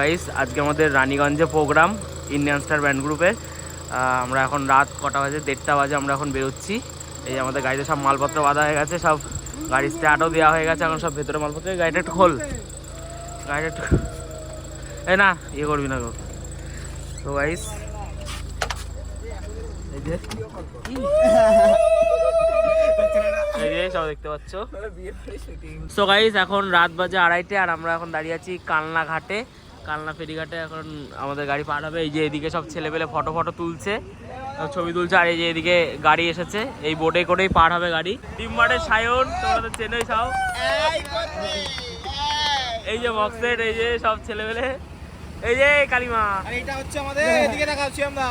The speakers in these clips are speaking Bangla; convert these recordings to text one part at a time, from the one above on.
গাইস আজকে আমাদের রানীগঞ্জে প্রোগ্রাম ইন্ডিয়ান স্টার ব্যান্ড গ্রুপের আমরা এখন রাত কটা বাজে, দেড়টা বাজে আমরা এখন বেরোচ্ছি। এই আমাদের গাড়িতে সব মালপত্র বাঁধা হয়ে গেছে, সব গাড়ির স্টার্টও দেওয়া হয়ে গেছে, এখন সব ভেতরে মালপত্র। গাড়িটা একটু খোল। গাড়িটা একটু এই না ইয়ে করবি না গো। তো গাইস দেখতে পাচ্ছ। সো গাইস এখন রাত বাজে আড়াইটে, আর আমরা এখন দাঁড়িয়ে আছি কালনা ঘাটে। কালনা ফেরিঘাটে এখন আমাদের গাড়ি পার হবে। এই যে এদিকে সব ছেলেপেলে ফটো ফটো তুলছে ছবি তুলছে আর এই যে এদিকে গাড়ি এসেছে। এই বোটে করেই পার হবে গাড়ি। টিমবারের সায়ন তোমরা তো চেনই সব। এই যে বক্সের এই যে সব ছেলেপেলে। এই যে কালিমা। আর এটা হচ্ছে আমাদের এদিকে দেখাচ্ছি আমরা।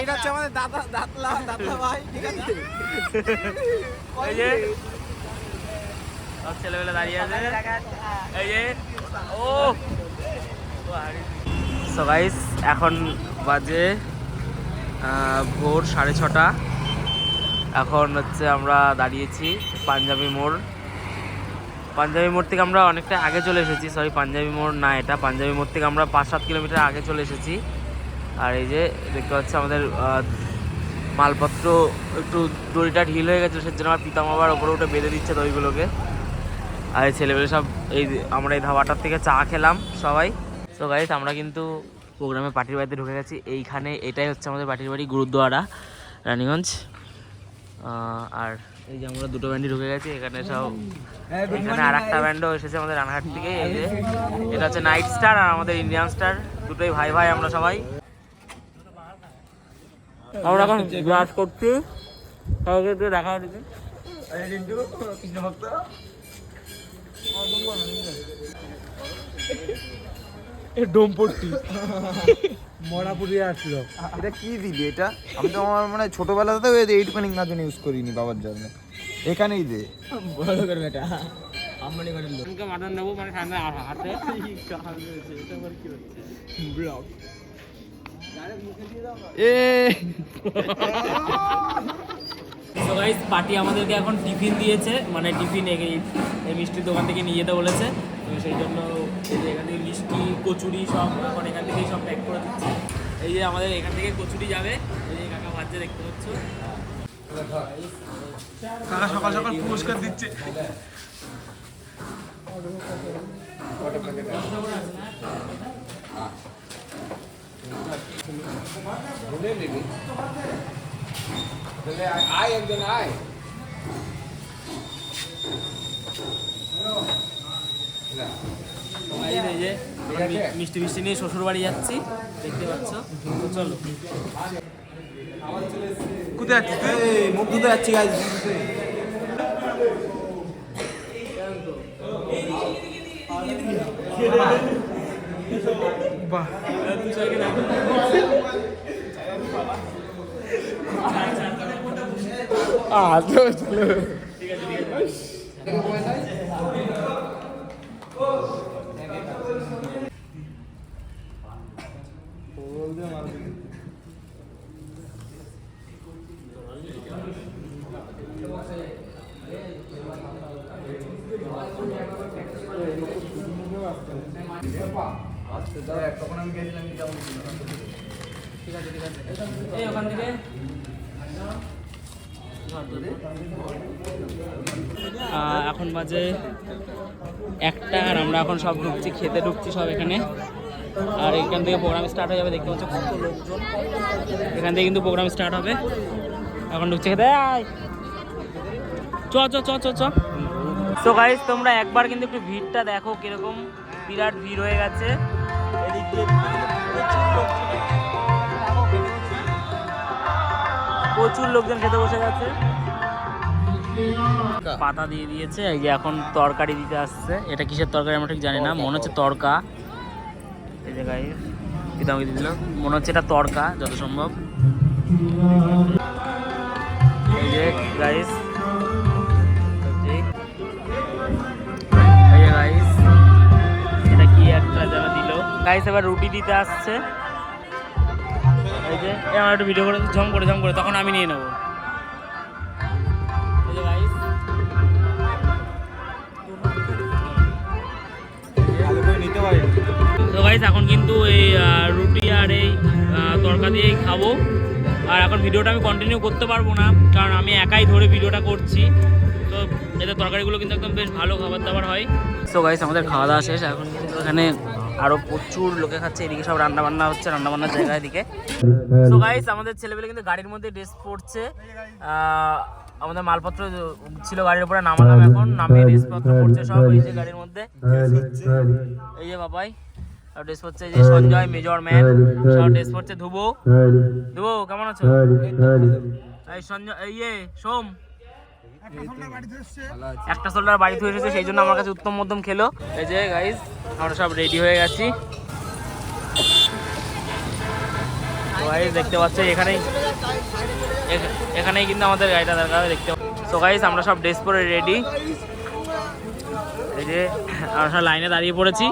এটা হচ্ছে আমাদের দাদা দাদলা দাদলা ভাই ঠিক আছে? এই যে সব ছেলেপেলে দাঁড়িয়ে আছে। এই যে ও! সো গাইস এখন বাজে ভোর সাড়ে ছটা। এখন হচ্ছে আমরা দাঁড়িয়েছি পাঞ্জাবি মোড়। পাঞ্জাবি মোড় থেকে আমরা অনেকটা আগে চলে এসেছি। সরি পাঞ্জাবি মোড় না এটা। পাঞ্জাবি মোড় থেকে আমরা পাঁচ সাত কিলোমিটার আগে চলে এসেছি। আর এই যে, দেখতে পাচ্ছি আমাদের মালপত্র একটু দড়িটা ঢিল হয়ে গেছে, সেজন্য আমার পিতামা আবার ওপরে উঠে বেঁধে দিচ্ছে দড়িগুলোকে। আর এই ছেলেমেয়ে সব এই আমরা এই ধাবাটার থেকে চা খেলাম, সবাই। তো গাইস আমরা কিন্তু প্রোগ্রামে পার্টির বাড়িতে ঢুকে গেছি। এইখানে এটাই হচ্ছে আমাদের পার্টির বাড়ি, গুরুদ্বারা, রানীগঞ্জ। আর এই যে আমরা দুটো ব্যান্ডই ঢুকে গেছি, এখানে সব এখানে আর একটা ব্যান্ডও এসেছে আমাদের রানাঘাট থেকে, এই যে। এটা হচ্ছে নাইট স্টার আর আমাদের ইন্ডিয়ান স্টার দুটোই ভাই ভাই আমরা সবাই। আমরা এখন ব্রাশ করছি। সবাইকে একটু দেখা হচ্ছে কৃষ্ণ ভক্ত ডোমপট্টি মরাপুরে আসলো। এটা কি দিবি এটা? আমি তো আমার মানে ছোটবেলাতে এইটুখানি গাজন ইউজ করিনি বাবার জন্য। এখানেই দে। বড় করে বেটা। আম্বানি করে লোক মাটন নেব মানে ঠান্ডা হাতে। ব্লগ। এ। তো গাইস পার্টি আমাদেরকে এখন টিফিন দিয়েছে। মানে টিফিন এই এই মিষ্টির দোকান থেকে নিয়ে যেতে বলেছে। তো সেই জন্য এই যে এখান থেকে মিষ্টি কচুরি সব এখন এখান থেকেই সব প্যাক করে দিচ্ছে। এই যে আমাদের এখান থেকে কচুরি যাবে। এই যে কাকা ভাজছে দেখতে পাচ্ছ? কাকা সকাল সকাল পুরস্কার দিচ্ছে। এই যে- এই যে মিষ্টি মিষ্টি নিয়ে শ্বশুর বাড়ি যাচ্ছি। দেখতে পাচ্ছ? চলো। কোথায় যাচ্ছিস তুই? মুখ ধুতে যাচ্ছি গাইজ বাহ। চলো ঠিক আছে ঠিক আছে। এখন বাজে একটা আর আমরা এখন সব ঢুকছি, খেতে ঢুকছি সব এখানে। আর এখান থেকে প্রোগ্রাম স্টার্ট হয়ে যাবে, দেখতে পাচ্ছ কত লোকজন। এখান থেকে কিন্তু প্রোগ্রাম স্টার্ট হবে। এখন ঢুকছে খেতে। চ চ চ চ চ। তো গাইজ তোমরা একবার কিন্তু একটু ভিড়টা দেখো কীরকম। বিরাট ভিড় হয়ে গেছে। প্রচুর লোকজন খেতে বসে গেছে। পাতা দিয়ে দিয়েছে, এই যে এখন তরকারি দিতে আসছে। এটা কিসের তরকারি আমরা ঠিক জানি না, মনে হচ্ছে তরকা। এই যে গাই এটা দিল মনে হচ্ছে এটা তরকা, যত সম্ভব। এই যে গাইস গাইস এবার রুটি দিতে আসছে। এই যে আমার একটু ভিডিও করে, ঝম করে ঝম করে, তখন আমি নিয়ে নেব। গাইস তো এখন কিন্তু এই রুটি আর এই তরকা দিয়েই খাব। আর এখন ভিডিওটা আমি কন্টিনিউ করতে পারব না, কারণ আমি একাই ধরে ভিডিওটা করছি। তো এতে তরকারিগুলো কিন্তু একদম বেশ ভালো খাবার দাবার হয়। সো গাইস আমাদের খাওয়া দাওয়া শেষ, এখন এখানে আরও প্রচুর লোকে খাচ্ছে এদিকে সব রান্না বান্না হচ্ছে রান্না বান্নার জায়গা এদিকে। সো গাইস আমাদের ছেলেবেলে কিন্তু গাড়ির মধ্যে ড্রেস পড়ছে আমাদের মালপত্র ছিল গাড়ির উপরে নামালাম এখন নামিয়ে ড্রেসপত্র পড়ছে সব এই যে গাড়ির মধ্যে। এই যে বাবাই ড্রেস পড়ছে যে সঞ্জয় মেজর ম্যান সব ড্রেস পড়ছে ধুবো। ধুবো কেমন আছো? এই সঞ্জয় এই ইয়ে সোম। একটা সোল্ডার বাড়ি থেকে এসেছে। সেই জন্য আমার কাছে উত্তম মধ্যম খেলো। এই যে গাইজ আমরা সব রেডি হয়ে গেছি। গাইজ দেখতে পাচ্ছ এখানেই এখ- এখানেই কিন্তু আমাদের গাড়িটা দরকার দেখতে সো গাইজ আমরা সব ড্রেস পরে রেডি এই যে আমরা সব লাইনে দাঁড়িয়ে পড়েছি।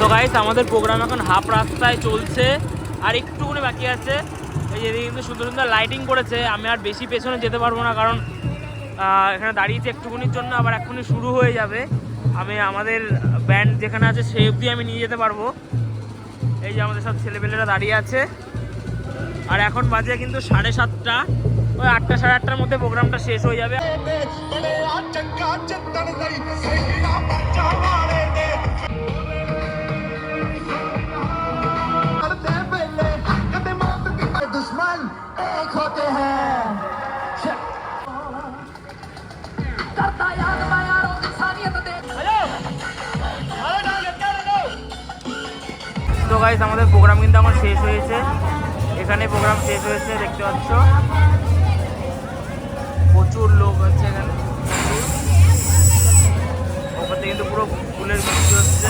তো গাইস আমাদের প্রোগ্রাম এখন হাফ রাস্তায় চলছে। আর একটুখানি বাকি আছে। এই যেদিকে কিন্তু সুন্দর সুন্দর লাইটিং করেছে। আমি আর বেশি পেছনে যেতে পারব না, কারণ এখানে দাঁড়িয়েছি একটুখানির জন্য, আবার এক্ষুনি শুরু হয়ে যাবে। আমি আমাদের ব্যান্ড যেখানে আছে, সেই অবধি আমি নিয়ে যেতে পারব। এই যে আমাদের সব ছেলেপেলেরা দাঁড়িয়ে আছে। আর এখন বাজে কিন্তু সাড়ে সাতটা। ওই আটটা, সাড়ে আটটার মধ্যে প্রোগ্রামটা শেষ হয়ে যাবে। তো গাইজ আমাদের প্রোগ্রাম কিন্তু এখন শেষ হয়েছে। এখানে প্রোগ্রাম শেষ হয়েছে, দেখতে পাচ্ছ। প্রচুর লোক হচ্ছে এখানে। ওপর থেকে কিন্তু পুরো ফুলের বৃষ্টি হচ্ছে